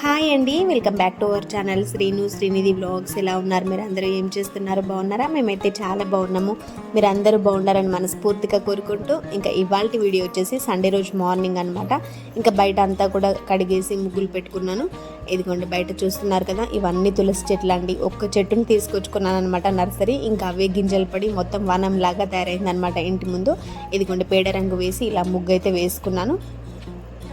Hi అండి welcome back to our channel Srinu Srinidhi blogs. ఎలా ఉన్నారు? మీరు అందరూ ఏం చేస్తున్నారు? బాగున్నారా? మేమైతే చాలా బాగున్నాము. మీరు అందరూ బాగున్నారని మనస్ఫూర్తిగా కోరుకుంటూ ఇంకా ఇవాళ వీడియో వచ్చేసి సండే రోజు మార్నింగ్ అనమాట ఇంకా బయట అంతా కూడా కడిగేసి ముగ్గులు పెట్టుకున్నాను. ఇదిగోండి బయట చూస్తున్నారు కదా ఇవన్నీ తులసి చెట్లు అండి. ఒక్క చెట్టుని తీసుకొచ్చుకున్నాను అనమాట నర్సరీ. ఇంకా అవే గింజలు పడి మొత్తం వనం లాగా తయారైంది అనమాట ఇంటి ముందు. ఇదిగోండి పేడ రంగు వేసి ఇలా ముగ్గు అయితే వేసుకున్నాను.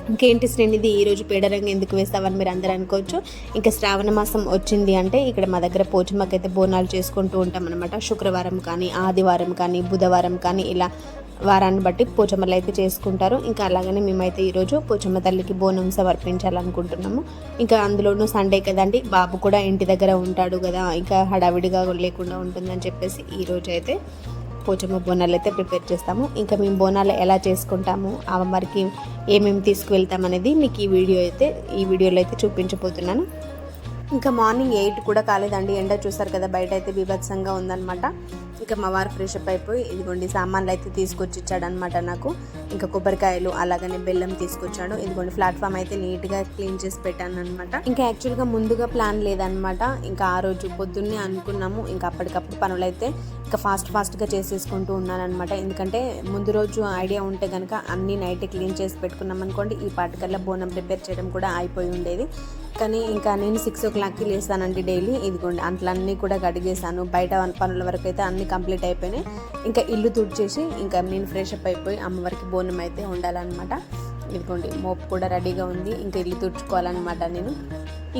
ఇంకేంటి శ్రేణిది ఈరోజు పేడరంగు ఎందుకు వేస్తావని మీరు అందరూ అనుకోవచ్చు. ఇంకా శ్రావణ మాసం వచ్చింది అంటే ఇక్కడ మా దగ్గర పోచమ్మకైతే బోనాలు చేసుకుంటూ ఉంటాం అనమాట శుక్రవారం కానీ ఆదివారం కానీ బుధవారం కానీ ఇలా వారాన్ని బట్టి పోచమ్మలు అయితే చేసుకుంటారు. ఇంకా అలాగనే మేమైతే ఈరోజు పోచమ్మ తల్లికి బోనం సమర్పించాలనుకుంటున్నాము. ఇంకా అందులోనూ సండే కదండి బాబు కూడా ఇంటి దగ్గర ఉంటాడు కదా ఇంకా హడావిడిగా లేకుండా ఉంటుందని చెప్పేసి ఈరోజు అయితే పోచమ్మ బోనాలు అయితే ప్రిపేర్ చేస్తాము. ఇంకా మేము బోనాలు ఎలా చేసుకుంటాము అమ్మవారికి ఏమేమి తీసుకువెళ్తామనేది మీకు ఈ వీడియో అయితే ఈ వీడియోలో అయితే చూపించబోతున్నాను. ఇంకా మార్నింగ్ ఎయిట్ కూడా కాలేదండి. ఎండ చూసారు కదా బయట అయితే బీభత్సంగా ఉందన్నమాట. ఇంకా మా వారు ఫ్రెష్ అప్ అయిపోయి ఇదిగోండి సామాన్లు అయితే తీసుకొచ్చి ఇచ్చాడు అనమాట నాకు. ఇంకా కొబ్బరికాయలు అలాగనే బెల్లం తీసుకొచ్చాడు. ఇదిగోండి ప్లాట్ఫామ్ అయితే నీట్గా క్లీన్ చేసి పెట్టాను అనమాట ఇంకా యాక్చువల్గా ముందుగా ప్లాన్ లేదనమాట ఇంకా ఆ రోజు పొద్దున్నే అనుకున్నాము. ఇంకా అప్పటికప్పుడు పనులు అయితే ఇంకా ఫాస్ట్ ఫాస్ట్గా చేసేసుకుంటూ ఉన్నాను అనమాట ఎందుకంటే ముందు రోజు ఐడియా ఉంటే కనుక అన్ని నైట్ క్లీన్ చేసి పెట్టుకున్నాం అనుకోండి ఈ పాటికల్లా బోనం ప్రిపేర్ చేయడం కూడా అయిపోయి ఉండేది. కానీ ఇంకా నేను సిక్స్ ఓ క్లాక్కి లేస్తానండి డైలీ ఇదిగోండి అంట్లన్నీ కూడా కడిగేసాను బయట పనుల వరకు అయితే అన్నీ కంప్లీట్ అయిపోయినాయి. ఇంకా ఇల్లు తుడిచేసి ఇంకా నేను ఫ్రెష్ అప్ అయిపోయి అమ్మవారికి బోనం అయితే ఉండాలన్నమాట. ఇదిగోండి మోపు కూడా రెడీగా ఉంది. ఇంకా ఇల్లు తుడుచుకోవాలన్నమాట నేను.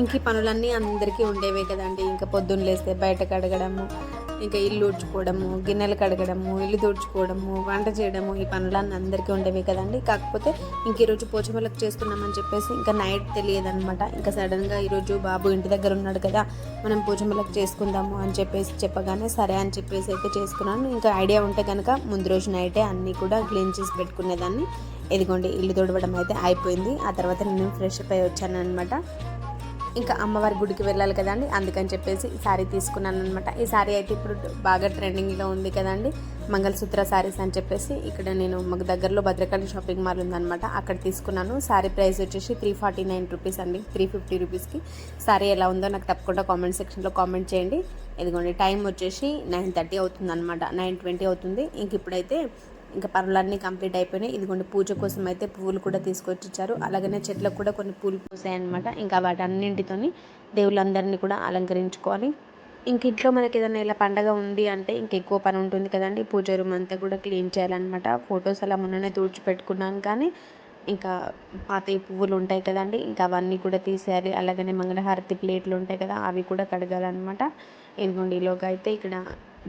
ఇంక పనులన్నీ అందరికీ ఉండేవే కదండి. ఇంకా పొద్దున్న లేస్తే బయట కడగడము ఇంకా ఇల్లు ఊడ్చుకోవడము గిన్నెలు కడగడము ఇల్లు తుడుచుకోవడము వంట చేయడము ఈ పనులన్నీ అందరికీ ఉండేవి కదండి. కాకపోతే ఇంక ఈరోజు పోచమలకు చేస్తున్నామని చెప్పేసి ఇంకా నైట్ తెలియదనమాట ఇంకా సడన్గా ఈరోజు బాబు ఇంటి దగ్గర ఉన్నాడు కదా మనం పోచమలకు చేసుకుందాము అని చెప్పేసి చెప్పగానే సరే అని చెప్పేసి అయితే చేసుకున్నాను. ఇంకా ఐడియా ఉంటే కనుక ముందు రోజు నైటే అన్నీ కూడా క్లీన్ చేసి పెట్టుకునేదాన్ని. ఇదిగోండి ఇల్లు తుడవడం అయితే అయిపోయింది. ఆ తర్వాత నేను ఫ్రెష్ అప్ అయి వచ్చాను అనమాట ఇంకా అమ్మవారి గుడికి వెళ్ళాలి కదండి. అందుకని చెప్పేసి ఈ శారీ తీసుకున్నాను అనమాట ఈ శారీ అయితే ఇప్పుడు బాగా ట్రెండింగ్లో ఉంది కదండి. మంగళసూత్ర శారీస్ అని చెప్పేసి ఇక్కడ నేను మాకు దగ్గరలో భద్రకాళి షాపింగ్ మాల్ ఉందనమాట అక్కడ తీసుకున్నాను. శారీ ప్రైస్ వచ్చేసి త్రీ ఫార్టీ నైన్ రూపీస్ అండి. త్రీ ఫిఫ్టీ రూపీస్కి. శారీ ఎలా ఉందో నాకు తప్పకుండా కామెంట్ సెక్షన్లో కామెంట్ చేయండి. ఇదిగోండి టైం వచ్చేసి నైన్ థర్టీ అవుతుంది అనమాట నైన్ ట్వంటీ అవుతుంది. ఇంక ఇప్పుడైతే ఇంకా పనులన్నీ కంప్లీట్ అయిపోయినాయి. ఇదిగోండి పూజ కోసం అయితే పువ్వులు కూడా తీసుకొచ్చి ఇచ్చారు అలాగనే చెట్లకు కూడా కొన్ని పూలు పూసాయన్నమాట ఇంకా వాటన్నింటితోని దేవుళ్ళందరినీ కూడా అలంకరించుకోవాలి. ఇంక ఇంట్లో మనకి ఏదైనా ఇలా పండగ ఉంది అంటే ఇంక ఎక్కువ పని ఉంటుంది కదండి. పూజ రూమ్ అంతా కూడా క్లీన్ చేయాలన్నమాట. ఫొటోస్ అలా మొన్ననే తుడిచిపెట్టుకున్నాను కానీ ఇంకా పాత పువ్వులు ఉంటాయి కదండి. ఇంకా అవన్నీ కూడా తీసేయాలి. అలాగనే మంగళహారతి ప్లేట్లు ఉంటాయి కదా అవి కూడా కడగాలన్నమాట. ఇదిగోండి ఈలోగా అయితే ఇక్కడ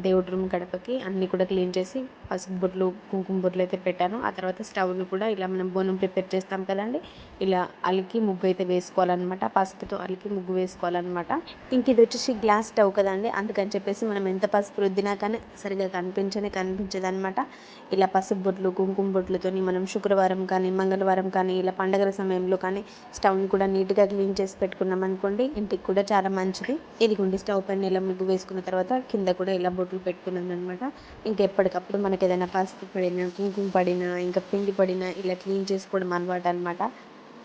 దేవుడి రూమ్ గడపకి అన్నీ కూడా క్లీన్ చేసి పసుపు బొట్లు కుంకుమ బొట్లు అయితే పెట్టాను. ఆ తర్వాత స్టవ్ని కూడా ఇలా మనం బోనం ప్రిపేర్ చేస్తాం కదండి. ఇలా అలికి ముగ్గు అయితే వేసుకోవాలన్నమాట. పసుపుతో అలికి ముగ్గు వేసుకోవాలన్నమాట. ఇంక ఇది వచ్చేసి గ్లాస్ స్టవ్ కదండి. అందుకని చెప్పేసి మనం ఎంత పసుపు రుద్దినా కానీ సరిగా కనిపించనే కనిపించదు అనమాట ఇలా పసుపు బొట్లు కుంకుమ బొట్లతోని మనం శుక్రవారం కానీ మంగళవారం కానీ ఇలా పండగల సమయంలో కానీ స్టవ్ని కూడా నీట్గా క్లీన్ చేసి పెట్టుకున్నాం అనుకోండి ఇంటికి కూడా చాలా మంచిది. ఇదిగోండి స్టవ్ పైన ఇలా ముగ్గు వేసుకున్న తర్వాత కింద కూడా ఇలా బొట్లు పెట్టుకున్నాను అనమాట ఇంకా ఎప్పటికప్పుడు మనకి ఏదైనా పసుపు పడినా కుంకుమ పడినా ఇంకా పిండి పడినా ఇలా క్లీన్ చేసుకోవడం అలవాటు అనమాట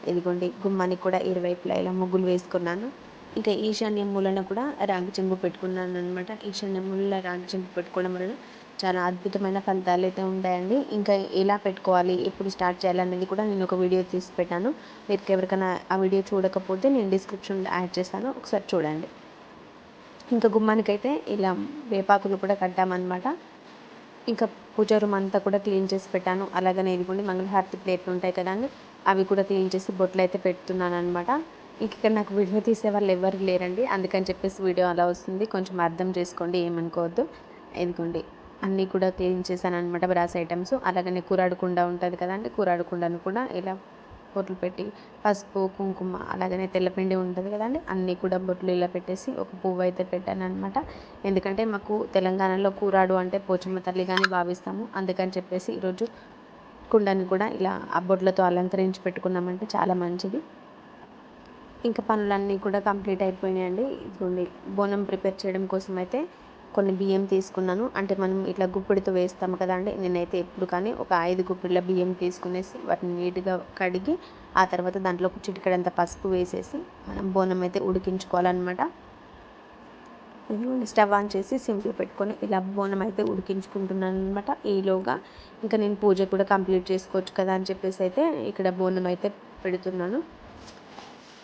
ఇదిగోండి గుమ్మానికి కూడా ఇరువైపులా ఇలా ముగ్గులు వేసుకున్నాను. ఇంకా ఈశాన్య మూలన కూడా రాగి చెంబు పెట్టుకున్నాను అనమాట ఈశాన్య మూలన రాగి చెంబు పెట్టుకోవడం వల్ల చాలా అద్భుతమైన ఫలితాలు అయితే ఉంటాయండి. ఇంకా ఎలా పెట్టుకోవాలి ఎప్పుడు స్టార్ట్ చేయాలనేది కూడా నేను ఒక వీడియో తీసి పెట్టాను. మీరు ఎవరికైనా ఆ వీడియో చూడకపోతే నేను డిస్క్రిప్షన్లో యాడ్ చేస్తాను. ఒకసారి చూడండి. ఇంకా గుమ్మానికైతే ఇలా వేపాకులు కూడా కట్టామన్నమాట. ఇంకా పూజ రూమ్ అంతా కూడా క్లీన్ చేసి పెట్టాను. అలాగనే ఇదిగోండి మంగళహారతి ప్లేట్లు ఉంటాయి కదండి అవి కూడా క్లీన్ చేసి బొట్లు అయితే పెడుతున్నాను అనమాట ఇంక ఇక్కడ నాకు వీడియో తీసే వాళ్ళు ఎవరు లేరండి. అందుకని చెప్పేసి వీడియో అలా వస్తుంది. కొంచెం అర్థం చేసుకోండి ఏమనుకోవద్దు. ఇదిగోండి అన్నీ కూడా క్లీన్ చేశాను అనమాట బ్రాస్ ఐటమ్స్. అలాగనే కూరాడకుండా ఉంటుంది కదండి కూరాడకుండాను కూడా ఇలా బొట్లు పెట్టి పసుపు కుంకుమ అలాగనే తెల్లపిండి ఉంటుంది కదండి అన్నీ కూడా బొట్లు ఇలా పెట్టేసి ఒక పువ్వు అయితే పెట్టాను అనమాట ఎందుకంటే మాకు తెలంగాణలో కూరాడు అంటే పోచమ్మ తల్లి కానీ భావిస్తాము. అందుకని చెప్పేసి ఈరోజు కుండని కూడా ఇలా ఆ బొట్లతో అలంకరించి పెట్టుకున్నామంటే చాలా మంచిది. ఇంకా పనులన్నీ కూడా కంప్లీట్ అయిపోయినాయండి. ఇదిగోండి బోనం ప్రిపేర్ చేయడం కోసం అయితే కొన్ని బియ్యం తీసుకున్నాను. అంటే మనం ఇట్లా గుప్పిడితో వేస్తాము కదండి నేనైతే ఎప్పుడు కానీ ఒక ఐదు గుప్పిళ్ళ బియ్యం తీసుకునేసి వాటిని నీట్గా కడిగి ఆ తర్వాత దాంట్లో ఒక చిటికడంత పసుపు వేసేసి మనం బోనం అయితే ఉడికించుకోవాలన్నమాట. స్టవ్ ఆన్ చేసి సింపుల్ పెట్టుకొని ఇలా బోనం అయితే ఉడికించుకుంటున్నాను అనమాట ఈలోగా ఇంకా నేను పూజ కూడా కంప్లీట్ చేసుకోవచ్చు కదా అని చెప్పేసి అయితే ఇక్కడ బోనం అయితే పెడుతున్నాను.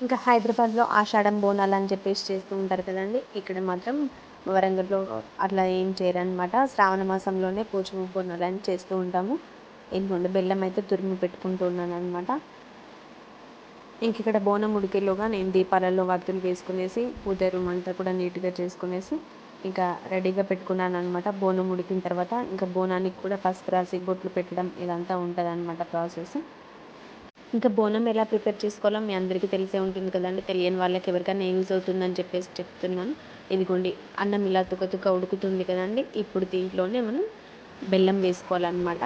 ఇంకా హైదరాబాద్లో ఆషాఢం బోనాలు అని చెప్పేసి చేస్తూ ఉంటారు కదండి. ఇక్కడ మాత్రం వరంగల్లో అట్లా ఏం చేయరనమాట శ్రావణ మాసంలోనే పూజ బోనాలు అని చేస్తూ ఉంటాము. ఎందుకంటే బెల్లం అయితే తురిమి పెట్టుకుంటూ ఉన్నాను అనమాట ఇంక ఇక్కడ బోనం ఉడికేలోగా నేను దీపాలలో వత్తులు వేసుకునేసి పూజ రూమ్ అంతా కూడా నీట్గా చేసుకునేసి ఇంకా రెడీగా పెట్టుకున్నాను అనమాట బోనం ఉడికిన తర్వాత ఇంకా బోనానికి కూడా పసుపు రాసి బొట్లు పెట్టడం ఇదంతా ఉంటుంది అనమాట ప్రాసెస్. ఇంకా బోనం ఎలా ప్రిపేర్ చేసుకోవాలో మీ అందరికీ తెలిసే ఉంటుంది కదండి. తెలియని వాళ్ళకి ఎవరికైనా యూజ్ అవుతుందని చెప్పేసి చెప్తున్నాను. ఇదిగోండి అన్నం ఇలా తుక తుక ఉడుకుతుంది కదండి ఇప్పుడు దీంట్లోనే మనం బెల్లం వేసుకోవాలన్నమాట.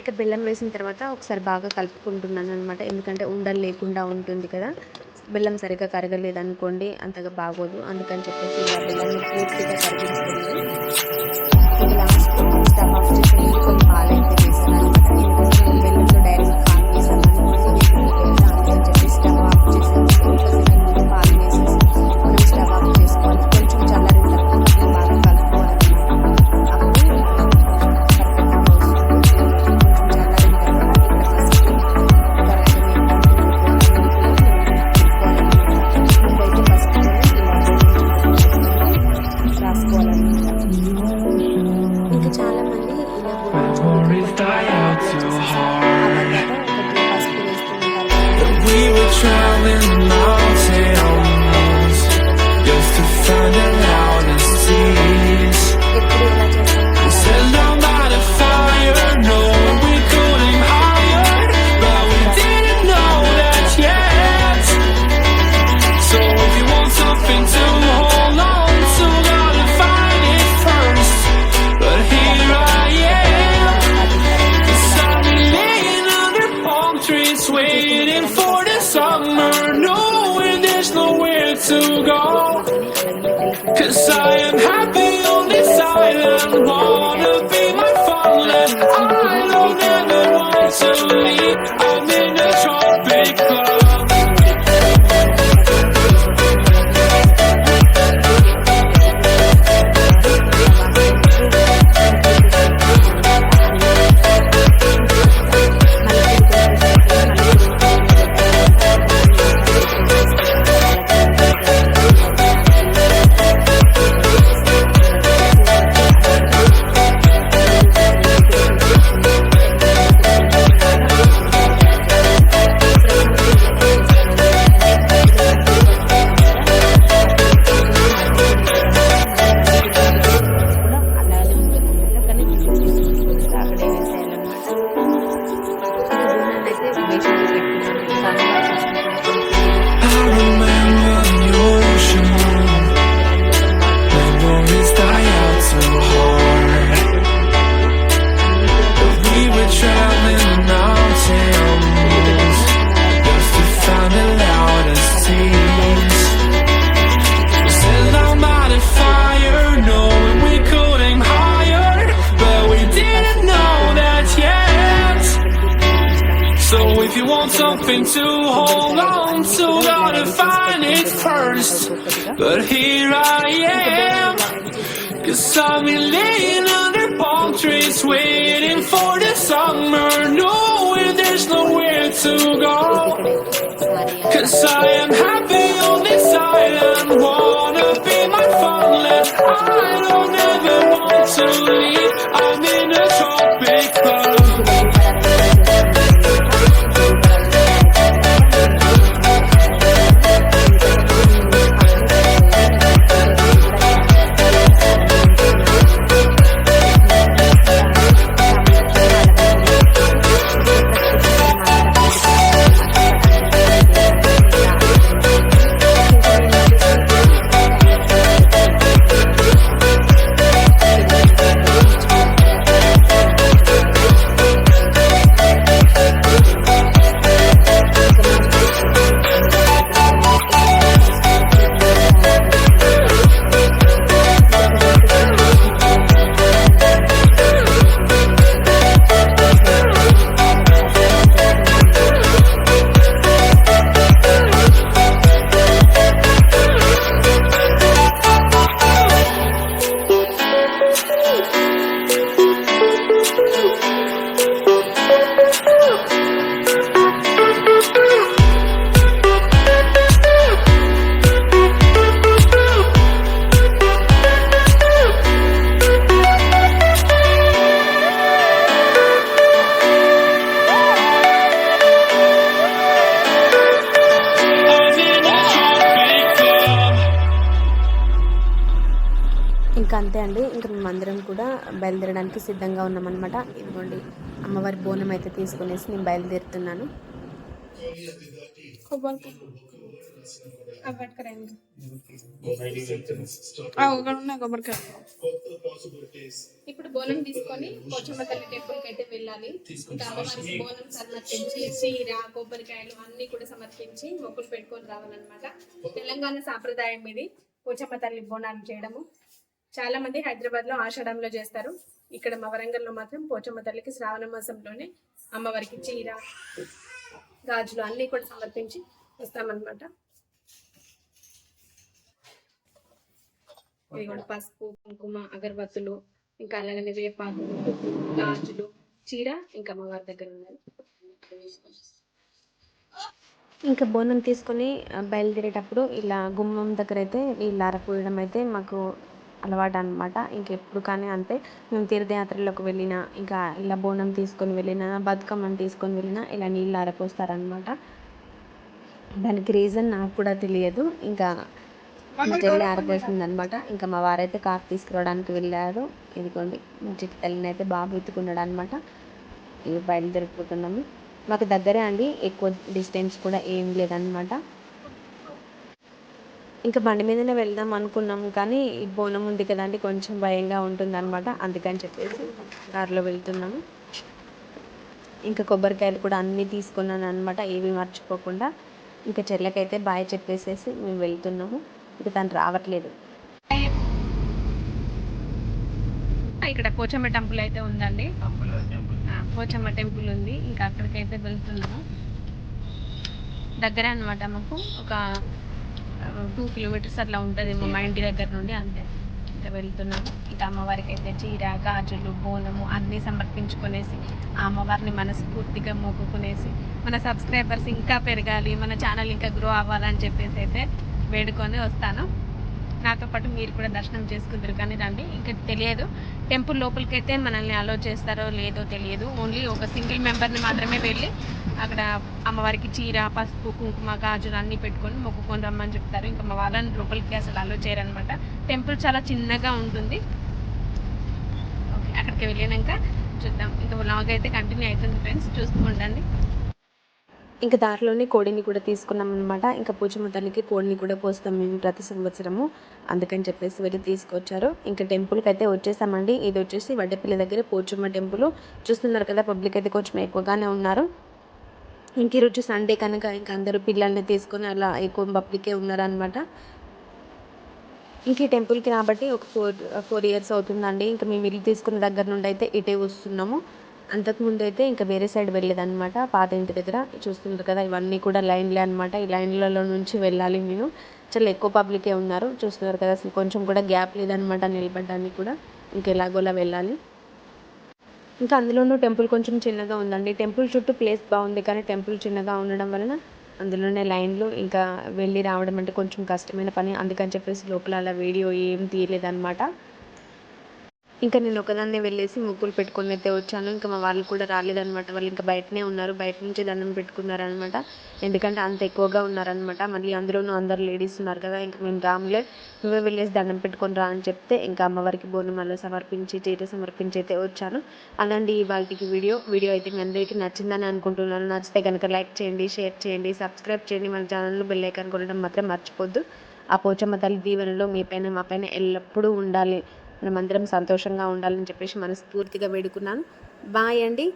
ఇక బెల్లం వేసిన తర్వాత ఒకసారి బాగా కలుపుకుంటున్నాను అనమాట ఎందుకంటే ఉండలు లేకుండా ఉంటుంది కదా. బెల్లం సరిగ్గా కరగలేదు అనుకోండి అంతగా బాగోదు. అందుకని చెప్పేసి ఇలా బెల్లం పూర్తిగా కరిగించుకోండి ఇలా Waiting for the summer, knowing there's nowhere to go. Cause I am happy on this island. Something to hold on to, gotta find it first. But here I am, cause I've been laying under palm trees, waiting for the summer, knowing there's nowhere to go. Cause I am happy on this island, wanna be my farmland. I don't ever want to leave, I'm in ఇంకా అంతే అండి. ఇంకా మేమందరం కూడా బయలుదేరడానికి సిద్ధంగా ఉన్నామన్నమాట. ఇదిగోండి అమ్మవారి బోనం అయితే తీసుకునేసి నేను బయలుదేరుతున్నాను. కొబ్బరికాయ. ఇప్పుడు బోనం తీసుకొని పోచమ్మ తల్లి టెంపుల్కి అయితే వెళ్ళాలి. ఇంకా అమ్మవారికి బోనం సమర్పించి చీర కొబ్బరికాయలు అన్ని కూడా సమర్పించి మొక్కులు పెట్టుకొని రావాలన్నమాట. తెలంగాణ సాంప్రదాయం ఇది పోచమ్మ తల్లి బోనాలు చేయడము. చాలా మంది హైదరాబాద్లో ఆషాఢంలో చేస్తారు. ఇక్కడ మా వరంగల్లో మాత్రం పోచమ్మ తల్లికి శ్రావణ మాసంలోనే అమ్మవారికి చీర గాజులు అన్ని కూడా సమర్పించి వస్తామన్నమాట. ఇవి కూడా పసుపు కుంకుమ అగరబత్తులు ఇంకా అలాగనే వేపాకు గాజులు చీర ఇంకా అమ్మవారి దగ్గర ఉన్నాయి. ఇంకా బోనం తీసుకొని బయలుదేరేటప్పుడు ఇలా గుమ్మం దగ్గర అయితే ఇలా అరపోయడం అయితే మాకు అలవాటు అనమాట ఇంకెప్పుడు కానీ అంతే. మేము తీర్థయాత్రలోకి వెళ్ళినా ఇంకా ఇలా బోనం తీసుకొని వెళ్ళినా బతుకమ్మను తీసుకొని వెళ్ళినా ఇలా నీళ్ళు ఆరపోస్తారనమాట దానికి రీజన్ నాకు కూడా తెలియదు. ఇంకా మా చెల్లి ఆరపోసింది అనమాట ఇంకా మా వారైతే కార్ తీసుకురావడానికి వెళ్ళారు. ఇదిగోండి మా చిట్టి తల్లిని అయితే బాగా ఎత్తుకున్నాడు అనమాట ఇవి బయలుదేరిపోతున్నాము. మాకు దగ్గరే అండి ఎక్కువ డిస్టెన్స్ కూడా ఏం లేదనమాట ఇంకా బండి మీదనే వెళ్దాం అనుకున్నాము కానీ ఈ బోనం ఉంది కదండి కొంచెం భయంగా ఉంటుంది అనమాట అందుకని చెప్పేసి కారులో వెళ్తున్నాము. ఇంకా కొబ్బరికాయలు కూడా అన్నీ తీసుకున్నాను అనమాట ఏవి మర్చిపోకుండా. ఇంకా చెల్లెకైతే బాయ్ చెప్పేసేసి మేము వెళ్తున్నాము. ఇంకా తను రావట్లేదు. ఇక్కడ పోచమ్మ టెంపుల్ అయితే ఉందండి. ఆ, పోచమ్మ టెంపుల్ ఉంది. ఇంకా అక్కడికైతే వెళ్తున్నాము. దగ్గర అనమాట మాకు. ఒక టూ కిలోమీటర్స్ అట్లా ఉంటుంది మా ఇంటి దగ్గర నుండి అంతే. ఇంకా వెళ్తున్నాము. ఇక అమ్మవారికి అయితే చీర గాజులు బోనము అన్నీ సమర్పించుకునేసి ఆ అమ్మవారిని మనస్ఫూర్తిగా మొక్కుకునేసి మన సబ్స్క్రైబర్స్ ఇంకా పెరగాలి మన ఛానల్ ఇంకా గ్రో అవ్వాలని చెప్పేసి అయితే వేడుకొని వస్తాను. నాతో పాటు మీరు కూడా దర్శనం చేసుకుందరు కానీ రండి ఇంకా తెలియదు. టెంపుల్ లోపలికి అయితే మనల్ని అలో చేస్తారో లేదో తెలియదు. ఓన్లీ ఒక సింగిల్ మెంబర్ని మాత్రమే వెళ్ళి అక్కడ అమ్మవారికి చీర పసుపు కుంకుమ గాజులు అన్నీ పెట్టుకొని మొక్కుకొని రమ్మని చెప్తారు. ఇంకా మా వాళ్ళని లోపలికి అసలు అలో చేయరనమాట. టెంపుల్ చాలా చిన్నగా ఉంటుంది. ఓకే అక్కడికి వెళ్ళినాక చూద్దాం. ఇంకా బ్లాగ్ అయితే కంటిన్యూ అవుతుంది ఫ్రెండ్స్ చూస్తూ ఉండండి ఇంకా దారిలోనే కోడిని కూడా తీసుకున్నాం అనమాట ఇంకా పూజ మొత్తానికి కోడిని కూడా పోస్తాం మేము ప్రతి సంవత్సరము. అందుకని చెప్పేసి వెళ్ళి తీసుకొచ్చారు. ఇంకా టెంపుల్కి అయితే వచ్చేసామండి. ఇది వచ్చేసి వడ్డపల్లి దగ్గర పోచమ్మ టెంపుల్. చూస్తున్నారు కదా పబ్లిక్ అయితే కొంచెం ఎక్కువగానే ఉన్నారు. ఇంక ఈరోజు సండే కనుక ఇంకా అందరూ పిల్లల్ని తీసుకొని అలా ఎక్కువ పబ్లికే ఉన్నారనమాట ఇంక ఈ టెంపుల్కి రాబట్టి ఒక ఫోర్ ఫోర్ ఇయర్స్ అవుతుందండి. ఇంకా మేము ఇల్లు తీసుకున్న దగ్గర నుండి అయితే ఇటే వస్తున్నాము. అంతకుముందు అయితే ఇంకా వేరే సైడ్ వెళ్ళేదన్నమాట. పాత ఇంటి దగ్గర చూస్తున్నారు కదా ఇవన్నీ కూడా లైన్లే అనమాట ఈ లైన్లలో నుంచి వెళ్ళాలి నేను. చాలా ఎక్కువ పబ్లికే ఉన్నారు. చూస్తున్నారు కదా అసలు కొంచెం కూడా గ్యాప్ లేదనమాట నిలబడడానికి కూడా. ఇంక ఎలాగోలా వెళ్ళాలి. ఇంకా అందులోనూ టెంపుల్ కొంచెం చిన్నగా ఉందండి. టెంపుల్ చుట్టూ ప్లేస్ బాగుంది కానీ టెంపుల్ చిన్నగా ఉండడం వలన అందులోనే లైన్లు ఇంకా వెళ్ళి రావడం అంటే కొంచెం కష్టమైన పని. అందుకని చెప్పేసి లోపల అలా వీడియో ఏం తీయలేదన్నమాట. ఇంకా నేను ఒకదాన్నే వెళ్ళేసి ముగ్గులు పెట్టుకొని అయితే వచ్చాను. ఇంకా మా వాళ్ళు కూడా రాలేదన్నమాట. వాళ్ళు ఇంకా బయటనే ఉన్నారు. బయట నుంచి దండం పెట్టుకున్నారనమాట ఎందుకంటే అంత ఎక్కువగా ఉన్నారనమాట మళ్ళీ అందులోనూ అందరు లేడీస్ ఉన్నారు కదా. ఇంకా మేము రాములే నువ్వే వెళ్ళేసి దండం పెట్టుకొని రా అని చెప్తే ఇంకా అమ్మవారికి బోనం సమర్పించి చీర సమర్పించి అయితే వచ్చాను. అలాంటి వాళ్ళకి వీడియో. వీడియో అయితే మీ అందరికీ నచ్చిందని అనుకుంటున్నాను. నచ్చితే కనుక లైక్ చేయండి షేర్ చేయండి సబ్స్క్రైబ్ చేయండి. మన ఛానల్లో బెల్ ఐకాన్ కొనడం మాత్రం మర్చిపోద్దు. ఆ పోచమ్మ తల్లి దీవెనలో మీ పైన మా పైన ఎల్లప్పుడూ ఉండాలి. మనమందరం సంతోషంగా ఉండాలని చెప్పేసి మనస్ఫూర్తిగా వేడుకున్నాను. బాయ్ అండి.